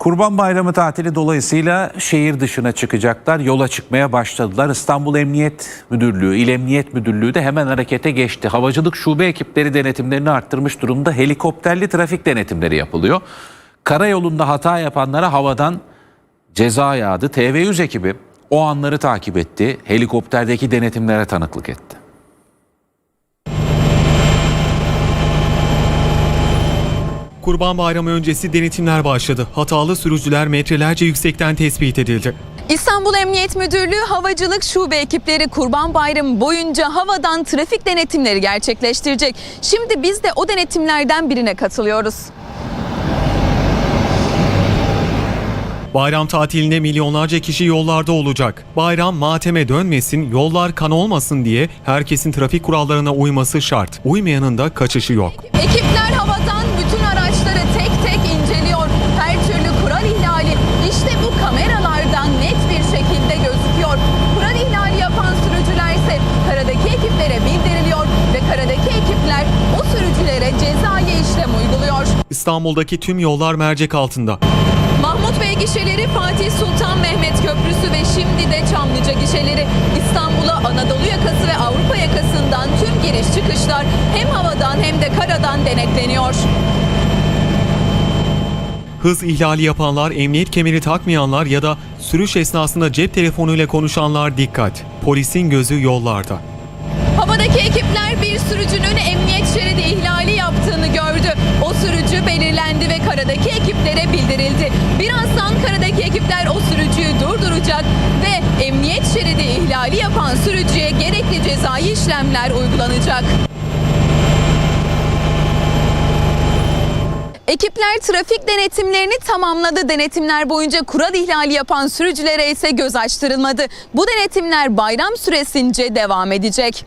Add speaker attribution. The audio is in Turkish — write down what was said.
Speaker 1: Kurban Bayramı tatili dolayısıyla şehir dışına çıkacaklar, yola çıkmaya başladılar. İstanbul Emniyet Müdürlüğü, İl Emniyet Müdürlüğü de hemen harekete geçti. Havacılık şube ekipleri denetimlerini arttırmış durumda. Helikopterli trafik denetimleri yapılıyor. Karayolunda hata yapanlara havadan ceza yağdı. TV100 ekibi o anları takip etti. Helikopterdeki denetimlere tanıklık etti.
Speaker 2: Kurban Bayramı öncesi denetimler başladı. Hatalı sürücüler metrelerce yüksekten tespit edildi.
Speaker 3: İstanbul Emniyet Müdürlüğü Havacılık Şube ekipleri Kurban Bayramı boyunca havadan trafik denetimleri gerçekleştirecek. Şimdi biz de o denetimlerden birine katılıyoruz.
Speaker 2: Bayram tatilinde milyonlarca kişi yollarda olacak. Bayram mateme dönmesin, yollar kan olmasın diye herkesin trafik kurallarına uyması şart. Uymayanın da kaçışı yok.
Speaker 3: Ekipler havadan bütün araçları tek tek inceliyor. Her türlü kural ihlali işte bu kameralardan net bir şekilde gözüküyor. Kural ihlali yapan sürücüler ise karadaki ekiplere bildiriliyor ve karadaki ekipler o sürücülere cezai işlem uyguluyor.
Speaker 2: İstanbul'daki tüm yollar mercek altında.
Speaker 3: Mahmut Bey gişeleri Fatih Sultan Mehmet Köprüsü ve şimdi de Çamlıca gişeleri İstanbul'a Anadolu yakası ve Avrupa yakasından tüm giriş çıkışlar hem havadan hem de karadan denetleniyor.
Speaker 2: Hız ihlali yapanlar, emniyet kemeri takmayanlar ya da sürüş esnasında cep telefonuyla konuşanlar dikkat. Polisin gözü yollarda.
Speaker 3: Havadaki ekipler bir sürücünün emniyet şeridi ekiplere bildirildi. Birazdan karadaki ekipler o sürücüyü durduracak ve emniyet şeridi ihlali yapan sürücüye gerekli cezai işlemler uygulanacak. Ekipler trafik denetimlerini tamamladı. Denetimler boyunca kural ihlali yapan sürücülere ise göz açtırılmadı. Bu denetimler bayram süresince devam edecek.